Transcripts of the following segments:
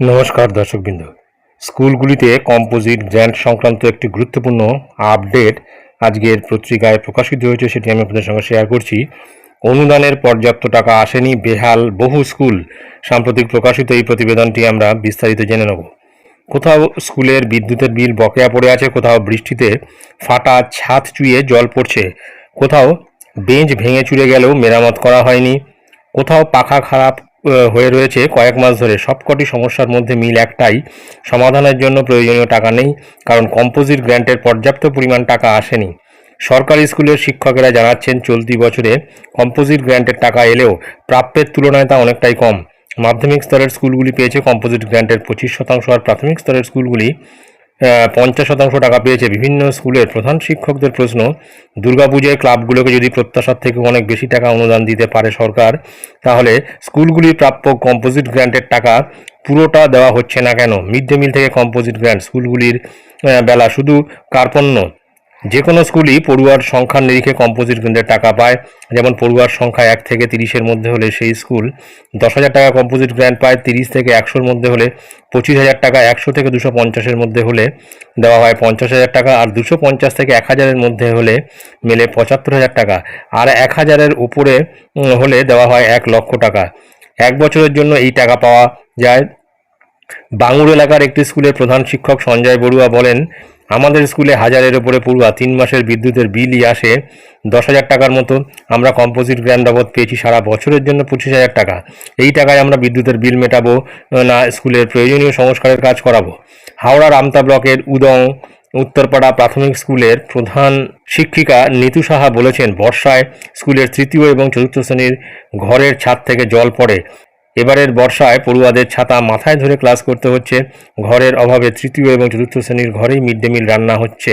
নমস্কার দর্শকবৃন্দ। স্কুলগুলিতে কম্পোজিট গ্র্যান্ট সংক্রান্ত একটি গুরুত্বপূর্ণ আপডেট আজকের পত্রিকায় প্রকাশিত হয়েছে, সেটি আমি আপনাদের সঙ্গে শেয়ার করছি। অনুদানের পর্যাপ্ত টাকা আসেনি, বেহাল বহু স্কুল। সাম্প্রতিক প্রকাশিত এই প্রতিবেদনটি আমরা বিস্তারিত জেনে নেব। কোথাও স্কুলের বিদ্যুতের বিল বকেয়া পড়ে আছে, কোথাও বৃষ্টিতে ফাটা ছাদ চুইয়ে জল পড়ছে, কোথাও বেঞ্চ ভেঙে চুরে গেলেও মেরামত করা হয়নি, কোথাও পাখা খারাপ হয়ে রয়েছে কয়েক মাস ধরে। সবকটি সমস্যার মধ্যে মিল একটাই, সমাধানের জন্য প্রয়োজনীয় টাকা নেই, কারণ কম্পোজিট গ্র্যান্টের পর্যাপ্ত পরিমাণ টাকা আসেনি। সরকারি স্কুলের শিক্ষকেরা জানাচ্ছেন, চলতি বছরে কম্পোজিট গ্র্যান্টের টাকা এলেও প্রাপ্যের তুলনায় তা অনেকটাই কম। মাধ্যমিক স্তরের স্কুলগুলি পেয়েছে কম্পোজিট গ্র্যান্টের পঁচিশ শতাংশ, আর প্রাথমিক স্তরের স্কুলগুলি পঞ্চাশ শতাংশ টাকা পেয়েছে বিভিন্ন স্কুলের প্রধান শিক্ষকদের প্রশ্ন, দুর্গাপুজোয় ক্লাবগুলোকে যদি প্রত্যাশার থেকে অনেক বেশি টাকা অনুদান দিতে পারে সরকার, তাহলে স্কুলগুলি প্রাপ্য কম্পোজিট গ্র্যান্টের টাকা পুরোটা দেওয়া হচ্ছে না কেন? মিড ডে মিল থেকে কম্পোজিট গ্র্যান্ট স্কুলগুলির বেলা শুধু কার্পণ্য যে কোনো স্কুলই পড়ুয়ার সংখ্যার নিরিখে কম্পোজিট গ্র্যান্টের টাকা পায়। যেমন পড়ুয়ার সংখ্যা এক থেকে তিরিশের মধ্যে হলে সেই স্কুল দশ হাজার টাকা কম্পোজিট গ্র্যান্ট পায়, তিরিশ থেকে একশোর মধ্যে হলে পঁচিশ হাজার টাকা, একশো থেকে দুশো পঞ্চাশের মধ্যে হলে দেওয়া হয় পঞ্চাশ হাজার টাকা, আর দুশো পঞ্চাশ থেকে এক হাজারের মধ্যে হলে মেলে পঁচাত্তর হাজার টাকা, আর এক হাজারের উপরে হলে দেওয়া হয় এক লক্ষ টাকা। এক বছরের জন্য এই টাকা পাওয়া যায়। বাঙুর এলাকার একটি স্কুলের প্রধান শিক্ষক সঞ্জয় বড়ুয়া বলেন আমাদের স্কুলে হাজারের ওপরে পড়ুয়া তিন মাসের বিদ্যুতের বিলই আসে দশ হাজার টাকার মতো। আমরা কম্পোজিট গ্র্যান্ড বাবদ পেয়েছি সারা বছরের জন্য পঁচিশ হাজার টাকা। এই টাকায় আমরা বিদ্যুতের বিল মেটাবো না, স্কুলের প্রয়োজনীয় সংস্কারের কাজ করাবো। হাওড়ার আমতা ব্লকের উদং, উত্তরপাড়া প্রাথমিক স্কুলের প্রধান শিক্ষিকা নিতু সাহা বলেছেন, বর্ষায় স্কুলের তৃতীয় এবং চতুর্থ শ্রেণির ঘরের ছাদ থেকে জল পড়ে। এবারের বর্ষায় পড়ুয়াদের ছাতা মাথায় ধরে ক্লাস করতে হচ্ছে। ঘরের অভাবে তৃতীয় এবং চতুর্থ শ্রেণির ঘরেই মিড ডে মিল রান্না হচ্ছে।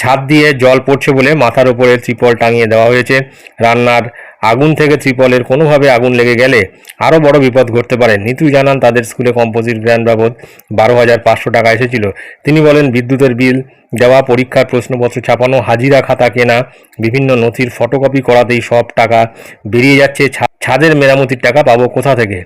ছাদ দিয়ে জল পড়ছে বলে মাথার ওপরে ত্রিপল টাঙিয়ে দেওয়া হয়েছে। রান্নার আগুন থেকে ত্রিপলের কোনোভাবে আগুন লেগে গেলে আরও বড় বিপদ ঘটতে পারে। নিতু জানান, তাদের স্কুলে কম্পোজিট গ্র্যান্ড বাবদ বারো হাজার পাঁচশো টাকা এসেছিল। তিনি বলেন, বিদ্যুতের বিল দেওয়া, পরীক্ষার প্রশ্নপত্র ছাপানো, হাজিরা খাতা কেনা, বিভিন্ন নথির ফটোকপি করাতেই সব টাকা বেরিয়ে যাচ্ছে। ছাদের মেরামতির টাকা পাবো কোথা থেকে?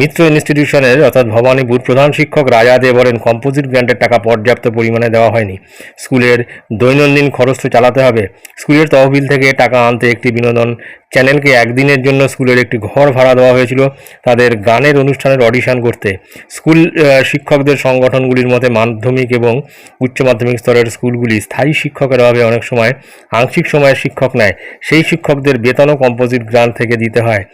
মিত্র ইনস্টিটিউশনের, অর্থাৎ ভবানীপুর প্রধান শিক্ষক রাজা দে বলেন কম্পোজিট গ্র্যান্টের টাকা পর্যাপ্ত পরিমাণে দেওয়া হয়নি। স্কুলের দৈনন্দিন খরচ তো চালাতে হবে। স্কুলের তহবিল থেকে টাকা আনতে একটি বিনোদন চ্যানেলকে একদিনের জন্য স্কুলের একটি ঘর ভাড়া দেওয়া হয়েছিল তাদের গানের অনুষ্ঠানের অডিশন করতে। স্কুল শিক্ষকদের সংগঠনগুলির মতে মাধ্যমিক এবং উচ্চ মাধ্যমিক স্তরের স্কুলগুলি স্থায়ী শিক্ষকের অভাবে অনেক সময় আংশিক সময়ে শিক্ষক নেয়। সেই শিক্ষকদের বেতনও কম্পোজিট গ্রান্ট থেকে দিতে হয়।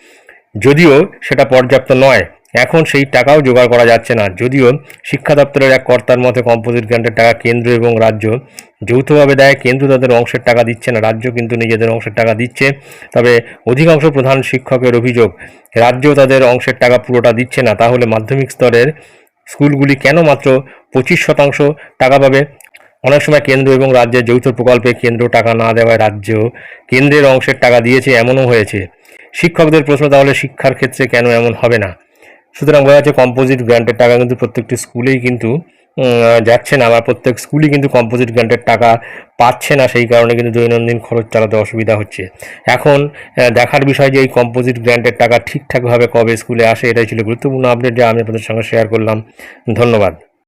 যদিও সেটা পর্যাপ্ত নয়, এখন সেই টাকাও জোগাড় করা যাচ্ছে না। যদিও শিক্ষা দপ্তরের এক কর্তার মতে কম্পোজিট গ্রান্টের টাকা কেন্দ্র এবং রাজ্য যৌথভাবে দেয় কেন্দ্র তাদের অংশের টাকা দিচ্ছে না। রাজ্য কিন্তু নিজেদের অংশের টাকা দিচ্ছে, তবে অধিকাংশ প্রধান শিক্ষকের অভিযোগ, রাজ্য তাদের অংশের টাকা পুরোটা দিচ্ছে না। তাহলে মাধ্যমিক স্তরের স্কুলগুলি কেন মাত্র পঁচিশ শতাংশ টাকা পাবে? অনেক সময় কেন্দ্র এবং রাজ্যের যৌথ প্রকল্পে কেন্দ্র টাকা না দেওয়ায় রাজ্য কেন্দ্রের অংশের টাকা দিয়েছে, এমনও হয়েছে। শিক্ষকদের প্রশ্ন, তাহলে শিক্ষার ক্ষেত্রে কেন এমন হবে না? সুতরাং বোঝা যাচ্ছে কম্পোজিট গ্র্যান্টের টাকা কিন্তু প্রত্যেকটি স্কুলেই কিন্তু যাচ্ছে না আবার প্রত্যেক স্কুলই কিন্তু কম্পোজিট গ্র্যান্টের টাকা পাচ্ছে না, সেই কারণে কিন্তু দৈনন্দিন খরচ চালাতে অসুবিধা হচ্ছে। এখন দেখার বিষয় যে এই কম্পোজিট গ্র্যান্টের টাকা ঠিকঠাকভাবে কবে স্কুলে আসে, এটাই ছিল গুরুত্বপূর্ণ আপডেট যা আমি আপনাদের সঙ্গে শেয়ার করলাম। ধন্যবাদ।